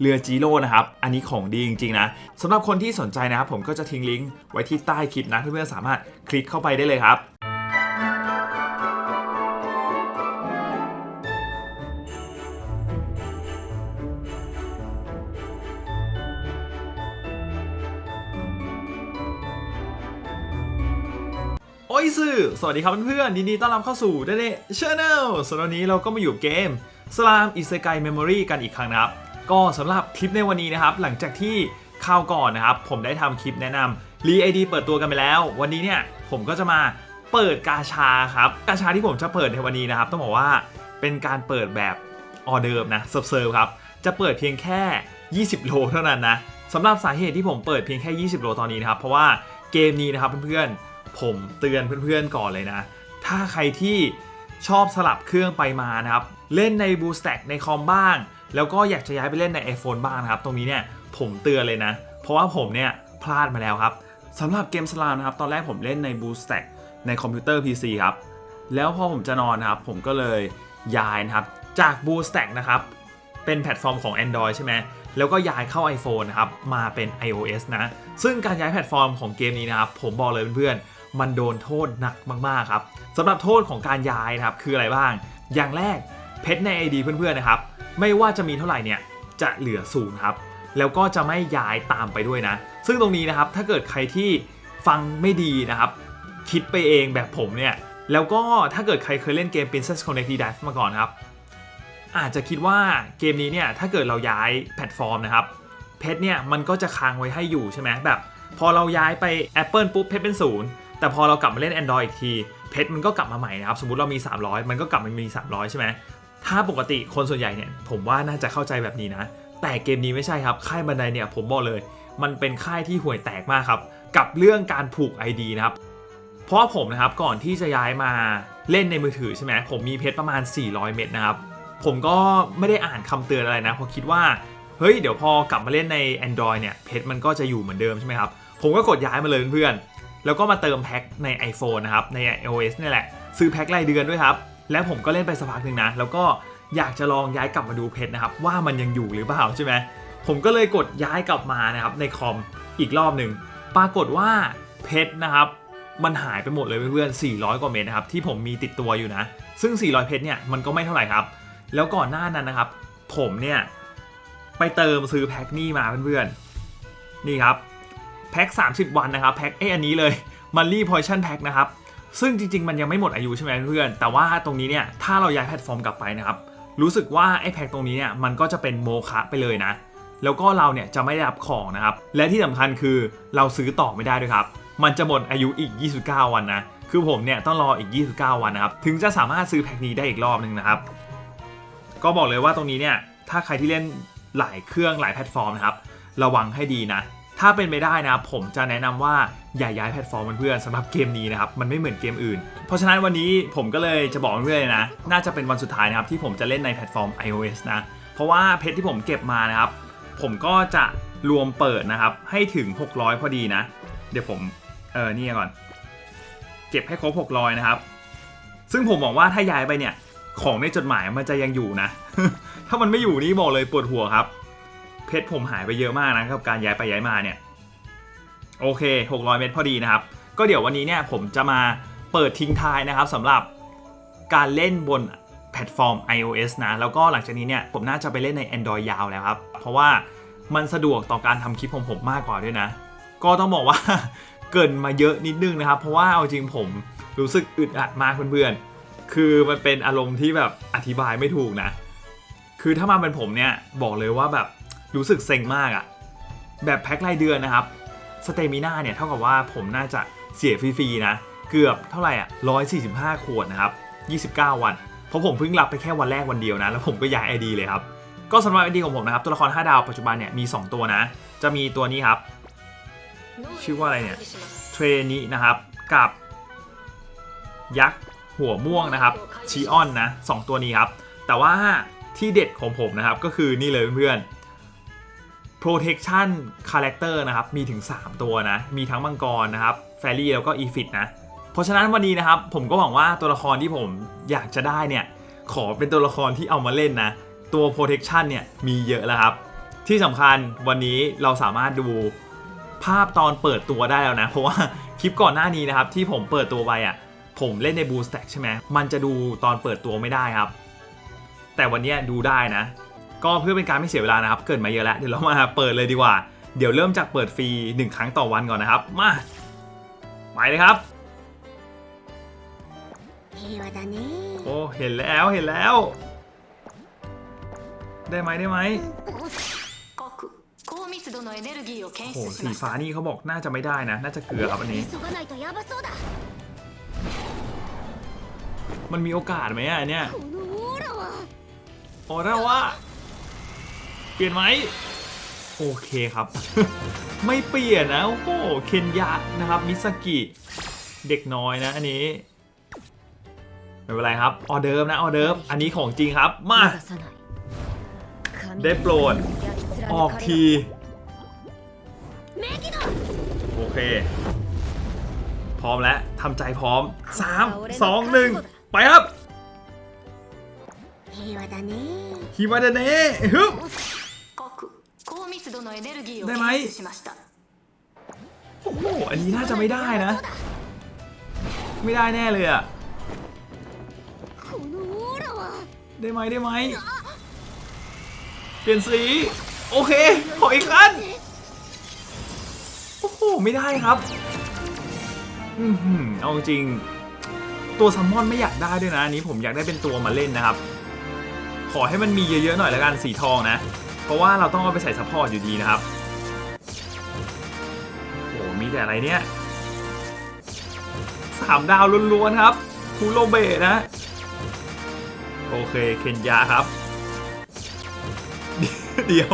เรือจีโร่นะครับ อันนี้ของดีจริงๆนะสำหรับคนที่สนใจนะครับผมก็จะทิ้งลิงก์ไว้ที่ใต้คลิปนะเพื่อนๆสามารถคลิกเข้าไปได้เลยครับโอ้ยสื่อสวัสดีครับเพื่อนๆยินดีต้อนรับเข้าสู่เดเนชแนลสำหรับวันนี้เราก็มาอยู่เกม Slam i s e k a i Memory กันอีกครั้งนะครับ ก็สำหรับคลิปในวันนี้นะครับ หลังจากที่ข่าวก่อนนะครับ ผมได้ทำคลิปแนะนำรีไอดีเปิดตัวกันไปแล้ว วันนี้เนี่ยผมก็จะมาเปิดกาชาครับ กาชาที่ผมจะเปิดในวันนี้นะครับ ต้องบอกว่าเป็นการเปิดแบบออเดิร์นะเซิร์ฟครับ จะเปิดเพียงแค่ 20 โลเท่านั้นนะสำหรับสาเหตุที่ผมเปิดเพียงแค่ 20 โลตอนนี้นะครับ เพราะว่าเกมนี้นะครับเพื่อนๆ ผมเตือนเพื่อนๆก่อนเลยนะ ถ้าใครที่ชอบสลับเครื่องไปมานะครับ เล่นใน b o o s t a c k ในคอมบ้าง แล้วก็อยากจะย้ายไปเล่นใน iPhone บ้างนะครับ ตรงนี้เนี่ยผมเตือนเลยนะ เพราะว่าผมเนี่ยพลาดมาแล้วครับสำหรับเกมสลามนะครับ ตอนแรกผมเล่นใน b o o s t a c k ในคอมพิวเตอร์ PC ครับ แล้วพอผมจะนอนนะครับ ผมก็เลยย้ายนะครับ จาก b o o s t a c k นะครับ เป็นแพลตฟอร์มของ Android ใช่ไหมแล้วก็ย้ายเข้า iPhone นะครับ มาเป็น iOS นะ ซึ่งการย้ายแพลตฟอร์มของเกมนี้นะครับ ผมบอกเลยเพื่อนๆ มันโดนโทษหนักมากๆครับสำหรับโทษของการย้ายนะครับ คืออะไรบ้าง อย่างแรกเพชรใน ID เพื่อนๆนะครับ ไม่ว่าจะมีเท่าไหร่เนี่ยจะเหลือศูนย์ครับ แล้วก็จะไม่ย้ายตามไปด้วยนะ ซึ่งตรงนี้นะครับถ้าเกิดใครที่ฟังไม่ดีนะครับ คิดไปเองแบบผมเนี่ย แล้วก็ถ้าเกิดใครเคยเล่นเกม Princess Connect d i v e มาก่อนครับ อาจจะคิดว่าเกมนี้เนี่ยถ้าเกิดเราย้ายแพลตฟอร์มนะครับเพชรเนี่ยมันก็จะค้างไว้ให้อยู่ใช่ไหมแบบ พอเราย้ายไป Apple ปุ๊บเพชรเป็นศูนย์แต่พอเรากลับมาเล่น Android อีกทีเพชรมันก็กลับมาใหม่นะครับ สมมติเรามี 300 มันก็กลับมามี 300 ใช่ไหม ถ้าปกติคนส่วนใหญ่เนี่ยผมว่าน่าจะเข้าใจแบบนี้นะ แต่เกมนี้ไม่ใช่ครับค่ายบันไดเนี่ยผมบอกเลย มันเป็นค่ายที่ห่วยแตกมากครับ กับเรื่องการผูก ID นะครับเพราะผมนะครับก่อนที่จะย้ายมาเล่นในมือถือใช่ไหมผมมีเพชรประมาณ 400 เม็ดนะครับผมก็ไม่ได้อ่านคำเตือนอะไรนะเพราะคิดว่าเฮ้ยเดี๋ยวพอกลับมาเล่นใน Android เนี่ยเพชรมันก็จะอยู่เหมือนเดิมใช่ไหมครับผมก็กดย้ายมาเลยเพื่อนๆแล้วก็มาเติมแพ็คใน iPhone นะครับใน iOS นี่แหละ ซื้อแพ็ครายเดือนด้วยครับ แล้วผมก็เล่นไปสักพักหนึ่งนะ แล้วก็อยากจะลองย้ายกลับมาดูเพชรนะครับ ว่ามันยังอยู่หรือเปล่าใช่ไหมผมก็เลยกดย้ายกลับมานะครับในคอมอีกรอบหนึ่งปรากฏว่าเพชรนะครับมันหายไปหมดเลยเพื่อนๆ400 กว่าเมตรนะครับที่ผมมีติดตัวอยู่นะ ซึ่ง 400 เพชรเนี่ยมันก็ไม่เท่าไหร่ครับ แล้วก่อนหน้านั้นนะครับ ผมเนี่ยไปเติมซื้อแพ็คนี่มาเพื่อนๆนี่ครับแพ็ค30 วันนะครับแพ็คเอ้อันนี้เลยมันรีพอยชั่นแพ็คนะครับ ซึ่งจริง ๆ มันยังไม่หมดอายุใช่ไหมเพื่อน แต่ว่าตรงนี้เนี่ยถ้าเราย้ายแพลตฟอร์มกลับไปนะครับรู้สึกว่าไอ้แพ็คตรงนี้เนี่ยมันก็จะเป็นโมฆะไปเลยนะ แล้วก็เราเนี่ยจะไม่ได้รับของนะครับ และที่สำคัญคือเราซื้อต่อไม่ได้ด้วยครับ มันจะหมดอายุอีก 29 วันนะ คือผมเนี่ยต้องรออีก 29 วันนะครับ ถึงจะสามารถซื้อแพ็คนี้ได้อีกรอบหนึ่งนะครับ ก็บอกเลยว่าตรงนี้เนี่ยถ้าใครที่เล่นหลายเครื่องหลายแพลตฟอร์มนะครับ ระวังให้ดีนะ ถ้าเป็นไปได้นะผมจะแนะนำว่าอย่าย้ายแพลตฟอร์มเพื่อนสำหรับเกมนี้นะครับมันไม่เหมือนเกมอื่น เพราะฉะนั้นวันนี้ผมก็เลยจะบอกเพื่อนเลยนะ น่าจะเป็นวันสุดท้ายนะครับที่ผมจะเล่นในแพลตฟอร์ม iOS นะ เพราะว่าเพชรที่ผมเก็บมานะครับ ผมก็จะรวมเปิดนะครับให้ถึง 600 พอดีนะ เดี๋ยวผมเออนี่ก่อน เก็บให้ครบ 600 นะครับ ซึ่งผมบอกว่าถ้าย้ายไปเนี่ยของในจดหมายมันจะยังอยู่นะ ถ้ามันไม่อยู่นี่บอกเลยปวดหัวครับ เพชรผมหายไปเยอะมากนะครับการย้ายไปย้ายมาเนี่ยโอเค 600 เมตรพอดีนะครับ ก็เดี๋ยววันนี้เนี่ยผมจะมาเปิดทิ้งท้ายนะครับสำหรับการเล่นบนแพลตฟอร์ม iOS นะ แล้วก็หลังจากนี้เนี่ยผมน่าจะไปเล่นใน Android ยาวแล้วครับ เพราะว่ามันสะดวกต่อการทำคลิปของผมมากกว่าด้วยนะ ก็ต้องบอกว่าเกินมาเยอะนิดนึงนะครับ เพราะว่าเอาจริงผมรู้สึกอึดอัดมากเพื่อนๆ คือมันเป็นอารมณ์ที่แบบอธิบายไม่ถูกนะ คือถ้ามาเป็นผมเนี่ยบอกเลยว่าแบบ รู้สึกเซ็งมากอะแบบแพ็ครายเดือนนะครับสเตมิน่าเนี่ยเท่ากับว่าผมน่าจะเสียฟรีๆนะ เกือบเท่าไหร่อะ145 ขวดนะครับ 29 วัน เพราะผมเพิ่งรับไปแค่วันแรกวันเดียวนะ แล้วผมก็ย้าย ID เลยครับ ก็สำหรับ ID ของผมนะครับ ตัวละคร 5 ดาวปัจจุบันเนี่ยมี 2 ตัวนะ จะมีตัวนี้ครับ ชื่อว่าอะไรเนี่ยเทรนินะครับ กับยักษ์หัวม่วงนะครับชีออนนะสองตัวนี้ครับ แต่ว่าที่เด็ดของผมนะครับก็คือนี่เลยเพื่อนๆ protection character นะครับ มีถึง 3 ตัวนะ มีทั้งมังกรนะครับแฟรี่แล้วก็อีฟิตนะ เพราะฉะนั้นวันนี้นะครับ ผมก็หวังว่าตัวละครที่ผมอยากจะได้เนี่ย ขอเป็นตัวละครที่เอามาเล่นนะ ตัว protection เนี่ยมีเยอะแล้วครับ ที่สำคัญวันนี้เราสามารถดูภาพตอนเปิดตัวได้แล้วนะ เพราะว่าคลิปก่อนหน้านี้นะครับที่ผมเปิดตัวไปอะผมเล่นใน Boost Stack ใช่ไหมมันจะดูตอนเปิดตัวไม่ได้ครับ แต่วันนี้ดูได้นะ ก็เพื่อเป็นการไม่เสียเวลานะครับ เกิดมาเยอะแล้วเดี๋ยวเรามาเปิดเลยดีกว่า เดี๋ยวเริ่มจากเปิดฟรี 1 ครั้งต่อวันก่อนนะครับ มาไปเลยครับโอ้เห็นแล้วเห็นแล้ว ได้ไหมได้ไหมโอ้สีฟ้านี่เขาบอกน่าจะไม่ได้นะ น่าจะเกลือครับอันนี้ มันมีโอกาสไหมอะเนี่ยโอ้ร่าวะ เปลี่ยนไหมโอเคครับ ไม่เปลี่ยนนะโอ้โหเคนยะนะครับมิสกิเด็กน้อยนะอันนี้ไม่เป็นไรครับออเดิมนะออเดิมอันนี้ของจริงครับมาได้โปรดออกทีโอเค พร้อมแล้วทำใจพร้อม 3 2 1 ไปครับฮิวาดาเนฮิวาดาเนฮึ 各高密度のエネルギーを出前検出しました โอ้โห อันนี้น่าจะไม่ได้นะ ไม่ได้แน่เลยอะ このオーラは ได้ไหมได้ไหม เปลี่ยนสี โอเค ขออีกครั้งโอ้โห ไม่ได้ครับ อือหือเอาจริง ตัวซัมมอนไม่อยากได้ด้วยนะอันนี้ผมอยากได้เป็นตัวมาเล่นนะครับ ขอให้มันมีเยอะๆหน่อยละกันสีทองนะ เพราะว่าเราต้องเอาไปใส่ซัพพอร์ตอยู่ดีนะครับโอ้โหมีแต่อะไรเนี่ยสามดาวล้วนๆครับคูโรเบะนะ โอเคเคนยาครับ เดี๋ยว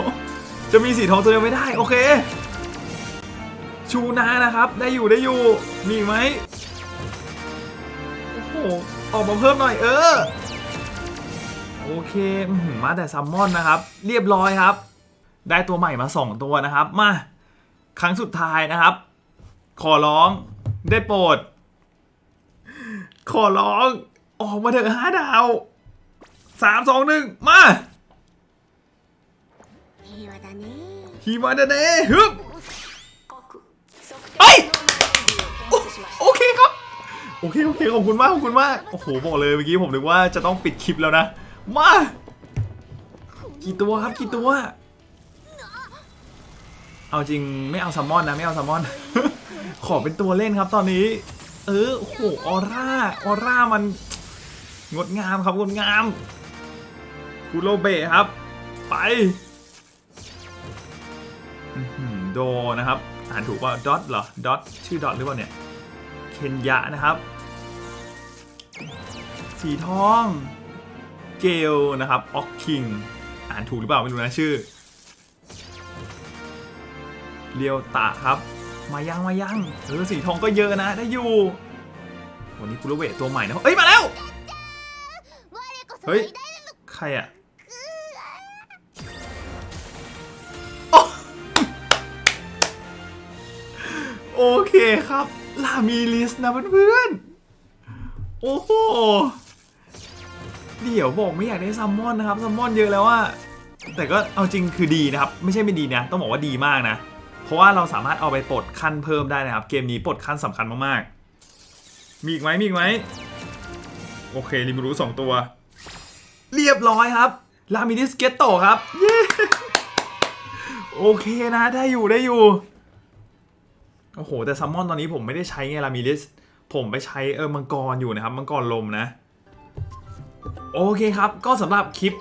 จะมีสีทองตัวเดียวไม่ได้โอเค ชูนานะครับ ได้อยู่ได้อยู่ มีไหมโอ้โหออกมาเพิ่มหน่อยเออ โอเคมาแต่ซัมมอนนะครับ เรียบร้อยครับ ได้ตัวใหม่มา 2 ตัวนะครับ มา ครั้งสุดท้ายนะครับ ขอร้องได้โปรด ขอร้องออกมาเถอะห้าดาวสามสองหนึ่งมาฮีมาดาเน่ฮึบไอโอเคครับ โอเค โอเค ขอบคุณมาก ขอบคุณมาก โอ้โห บอกเลยเมื่อกี้ผมนึกว่าจะต้องปิดคลิปแล้วนะ มา กี่ตัวครับกี่ตัว เอาจริงไม่เอาซัมมอนนะไม่เอาซัมมอน ขอเป็นตัวเล่นครับตอนนี้ เออโอ้โหออร่าออร่ามัน งดงามครับงดงามคุโรเบะครับ ไปโดนะครับอ่านถูกว่าดอทเหรอดอทชื่อดอทหรือเปล่าเนี่ยเคนยะนะครับ สีทอง เกลนะครับออกคิงอ่านถูกหรือเปล่าไม่รู้นะชื่อเลียวตะครับ มายังมายังเออสีทองก็เยอะนะได้อยู่ วันนี้คุรเวตตัวใหม่นะเอ้ยมาแล้วเฮ้ยใครอะโอเคครับ ลามีลิสนะเพื่อนๆ โอ้โห เดี๋ยวบอกไม่อยากได้ซัมมอนนะครับซัมมอนเยอะแล้วอะแต่ก็เอาจริงคือดีนะครับ ไม่ใช่ไม่ดีนะต้องบอกว่าดีมากนะ เพราะว่าเราสามารถเอาไปปลดขั้นเพิ่มได้นะครับ เกมนี้ปลดขั้นสำคัญมากๆ มีอีกไหมมีอีกไหมโอเคริมูรุสองตัว เรียบร้อยครับลามินิสเกตโตครับเย้โอเคนะได้อยู่ได้อยู่โอ้โหแต่ซัมมอนตอนนี้ผมไม่ได้ใช้ไงลามินิสผมไปใช้เออมังกรอยู่นะครับ มังกรลมนะ โอเคครับ ก็สำหรับคลิป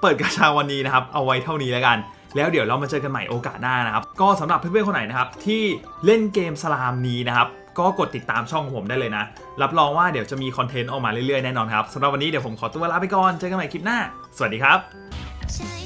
เปิดกาชาวันนี้นะครับ เอาไว้เท่านี้แล้วกัน แล้วเดี๋ยวเรามาเจอกันใหม่โอกาสหน้านะครับ ก็สำหรับเพื่อนๆคนไหนนะครับ ที่เล่นเกมสลามนี้นะครับ ก็กดติดตามช่องของผมได้เลยนะ รับรองว่าเดี๋ยวจะมีคอนเทนต์ออกมาเรื่อยๆแน่นอนครับสำหรับวันนี้เดี๋ยวผมขอตัวลาไปก่อน เจอกันใหม่คลิปหน้า สวัสดีครับ